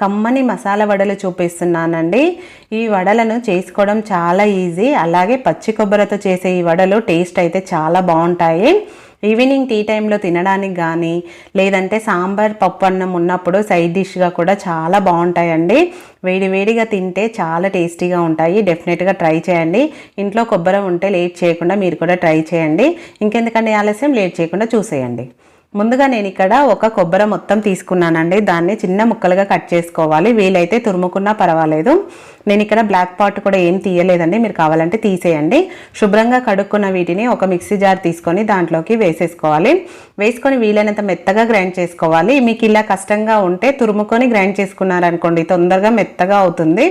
కమ్మని మసాలా వడలు చూపిస్తున్నానండి. ఈ వడలను చేసుకోవడం చాలా ఈజీ. అలాగే పచ్చి కొబ్బరితో చేసే ఈ వడలు టేస్ట్ అయితే చాలా బాగుంటాయి. ఈవినింగ్ టీ టైంలో తినడానికి కానీ లేదంటే సాంబార్ పప్పు అన్నం ఉన్నప్పుడు సైడ్ డిష్గా కూడా చాలా బాగుంటాయండి. వేడివేడిగా తింటే చాలా టేస్టీగా ఉంటాయి. డెఫినెట్గా ట్రై చేయండి. ఇంట్లో కొబ్బరి ఉంటే లేట్ చేయకుండా మీరు కూడా ట్రై చేయండి. ఇంకెందుకంటే ఆలస్యం? లేట్ చేయకుండా చూసేయండి. ముందుగా నేను ఇక్కడ ఒక కొబ్బరి మొత్తం తీసుకున్నానండి. దాన్ని చిన్న ముక్కలుగా కట్ చేసుకోవాలి. వీలైతే తురుముకున్నా పర్వాలేదు. నేను ఇక్కడ బ్లాక్ పాట్ కూడా ఏం తీయలేదండి. మీరు కావాలంటే తీసేయండి. శుభ్రంగా కడుక్కున్న వీటిని ఒక మిక్సీ జార్ తీసుకొని దాంట్లోకి వేసేసుకోవాలి. వేసుకొని వీలైనంత మెత్తగా గ్రైండ్ చేసుకోవాలి. మీకు ఇలా కష్టంగా ఉంటే తురుముకొని గ్రైండ్ చేసుకున్నారనుకోండి తొందరగా మెత్తగా అవుతుంది.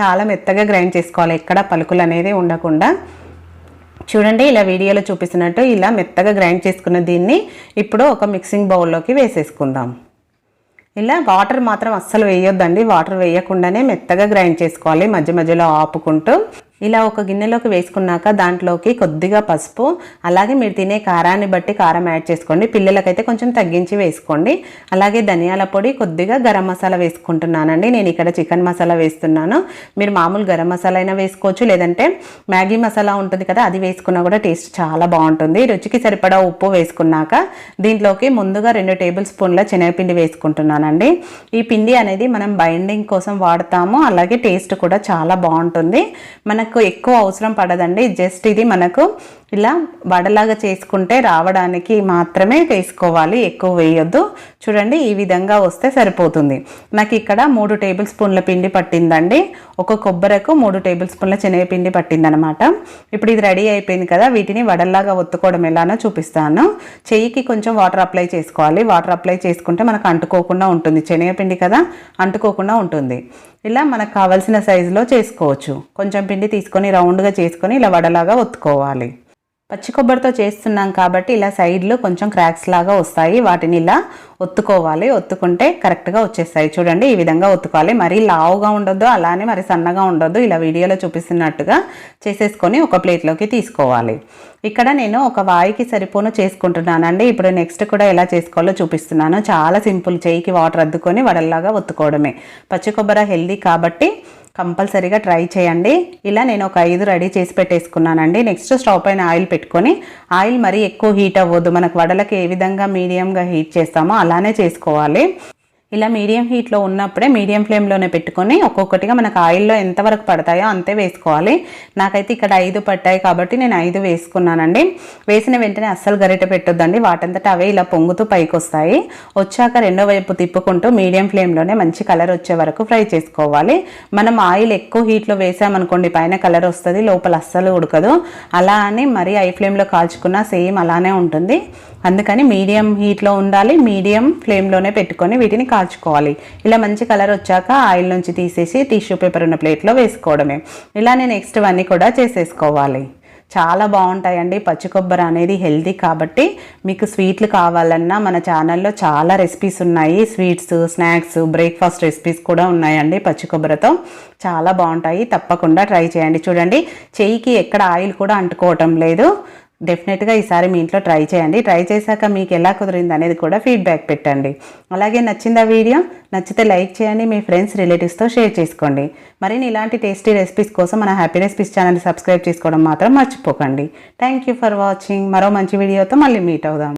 చాలా మెత్తగా గ్రైండ్ చేసుకోవాలి. ఎక్కడ పలుకులు అనేది ఉండకుండా. చూడండి ఇలా వీడియోలో చూపిస్తున్నట్టు ఇలా మెత్తగా గ్రైండ్ చేసుకున్న దీన్ని ఇప్పుడు ఒక మిక్సింగ్ బౌల్లోకి వేసేసుకుందాం. ఇలా వాటర్ మాత్రం అస్సలు వేయొద్దండి. వాటర్ వేయకుండానే మెత్తగా గ్రైండ్ చేసుకోవాలి. మధ్య మధ్యలో ఆపుకుంటూ ఇలా ఒక గిన్నెలోకి వేసుకున్నాక దాంట్లోకి కొద్దిగా పసుపు అలాగే మీరు తినే కారాన్ని బట్టి కారం యాడ్ చేసుకోండి. పిల్లలకైతే కొంచెం తగ్గించి వేసుకోండి. అలాగే ధనియాల పొడి కొద్దిగా గరం మసాలా వేసుకుంటున్నానండి. నేను ఇక్కడ చికెన్ మసాలా వేస్తున్నాను. మీరు మామూలు గరం మసాలా అయినా వేసుకోవచ్చు. లేదంటే మ్యాగీ మసాలా ఉంటుంది కదా అది వేసుకున్నా కూడా టేస్ట్ చాలా బాగుంటుంది. రుచికి సరిపడా ఉప్పు వేసుకున్నాక దీంట్లోకి ముందుగా రెండు టేబుల్ స్పూన్ల శనగపిండి వేసుకుంటున్నానండి. ఈ పిండి అనేది మనం బైండింగ్ కోసం వాడతాము. అలాగే టేస్ట్ కూడా చాలా బాగుంటుంది. మన మనకు ఎక్కువ అవసరం పడదండి. జస్ట్ ఇది మనకు ఇలా వడలాగా చేసుకుంటే రావడానికి మాత్రమే వేసుకోవాలి ఎక్కువ వేయొద్దు. చూడండి ఈ విధంగా వస్తే సరిపోతుంది. నాకు ఇక్కడ మూడు టేబుల్ స్పూన్ల పిండి పట్టిందండి. ఒక కొబ్బరకు మూడు టేబుల్ స్పూన్ల శనగపిండి పట్టిందనమాట. ఇప్పుడు ఇది రెడీ అయిపోయింది కదా వీటిని వడల్లాగా ఒత్తుకోవడం ఎలానో చూపిస్తాను. చెయ్యికి కొంచెం వాటర్ అప్లై చేసుకోవాలి. వాటర్ అప్లై చేసుకుంటే మనకు అంటుకోకుండా ఉంటుంది. శనగపిండి కదా అంటుకోకుండా ఉంటుంది. ఇలా మనకు కావాల్సిన సైజులో చేసుకోవచ్చు. కొంచెం పిండి తీసుకొని రౌండ్గా చేసుకొని ఇలా వడలాగా ఒత్తుకోవాలి. పచ్చి కొబ్బరితో చేస్తున్నాం కాబట్టి ఇలా సైడ్లు కొంచెం క్రాక్స్ లాగా వస్తాయి. వాటిని ఇలా ఒత్తుకోవాలి. ఒత్తుకుంటే కరెక్ట్గా వచ్చేస్తాయి. చూడండి ఈ విధంగా ఒత్తుకోవాలి. మరీ లావుగా ఉండొద్దు అలానే మరి సన్నగా ఉండొద్దు. ఇలా వీడియోలో చూపిస్తున్నట్టుగా చేసేసుకొని ఒక ప్లేట్లోకి తీసుకోవాలి. ఇక్కడ నేను ఒక వాయికి సరిపోను చేసుకుంటున్నానండి. ఇప్పుడు నెక్స్ట్ కూడా ఎలా చేసుకోవాలో చూపిస్తున్నాను. చాలా సింపుల్ చేయికి వాటర్ అద్దుకొని వడల్లాగా ఒత్తుకోవడమే. పచ్చి కొబ్బరి హెల్దీ కాబట్టి కంపల్సరీగా ట్రై చేయండి. ఇలా నేను ఒక ఐదు రెడీ చేసి పెట్టేసుకున్నానండి. నెక్స్ట్ స్టవ్ పైన ఆయిల్ పెట్టుకొని ఆయిల్ మరీ ఎక్కువ హీట్ అవ్వద్దు. మనకు వడలకి ఏ విధంగా మీడియంగా హీట్ చేస్తామో అలానే చేసుకోవాలి. ఇలా మీడియం హీట్లో ఉన్నప్పుడే మీడియం ఫ్లేమ్లోనే పెట్టుకొని ఒక్కొక్కటిగా మనకు ఆయిల్లో ఎంతవరకు పడతాయో అంతే వేసుకోవాలి. నాకైతే ఇక్కడ ఐదు పట్టాయి కాబట్టి నేను ఐదు వేసుకున్నానండి. వేసిన వెంటనే అస్సలు గరిట పెట్టొద్దండి. వాటంతటా అవే ఇలా పొంగుతూ పైకి వస్తాయి వచ్చాక రెండో వైపు తిప్పుకుంటూ మీడియం ఫ్లేమ్లోనే మంచి కలర్ వచ్చే వరకు ఫ్రై చేసుకోవాలి. మనం ఆయిల్ ఎక్కువ హీట్లో వేసామనుకోండి పైన కలర్ వస్తుంది లోపల అస్సలు ఉడకదు. అలా అని మరీ ఐ ఫ్లేమ్లో కాల్చుకున్నా సేమ్ అలానే ఉంటుంది. అందుకని మీడియం హీట్లో ఉండాలి మీడియం ఫ్లేమ్లోనే పెట్టుకొని వీటిని కాల్చుకోవాలి. ఇలా మంచి కలర్ వచ్చాక ఆయిల్ నుంచి తీసేసి టిష్యూ పేపర్ ఉన్న ప్లేట్లో వేసుకోవడమే. ఇలానే నెక్స్ట్ అన్నీ కూడా చేసేసుకోవాలి. చాలా బాగుంటాయండి. పచ్చి కొబ్బరి అనేది హెల్తీ కాబట్టి మీకు స్వీట్లు కావాలన్నా మన ఛానల్లో చాలా రెసిపీస్ ఉన్నాయి. స్వీట్స్ స్నాక్స్ బ్రేక్ఫాస్ట్ రెసిపీస్ కూడా ఉన్నాయండి పచ్చి కొబ్బరితో. చాలా బాగుంటాయి. తప్పకుండా ట్రై చేయండి. చూడండి చెయ్యికి ఎక్కడ ఆయిల్ కూడా అంటుకోవటం లేదు. డెఫినెట్గా ఈసారి మీ ఇంట్లో ట్రై చేయండి. ట్రై చేశాక మీకు ఎలా కుదిరింది అనేది కూడా ఫీడ్బ్యాక్ పెట్టండి. అలాగే నచ్చిందా వీడియో? నచ్చితే లైక్ చేయండి మీ ఫ్రెండ్స్ రిలేటివ్స్తో షేర్ చేసుకోండి. మరిన్ని ఇలాంటి టేస్టీ రెసిపీస్ కోసం మన హ్యాపీ రెసిపీస్ ఛానల్ సబ్స్క్రైబ్ చేసుకోవడం మాత్రం మర్చిపోకండి. థ్యాంక్ యూ ఫర్ వాచింగ్ మరో మంచి వీడియోతో మళ్ళీ మీట్ అవుదాం.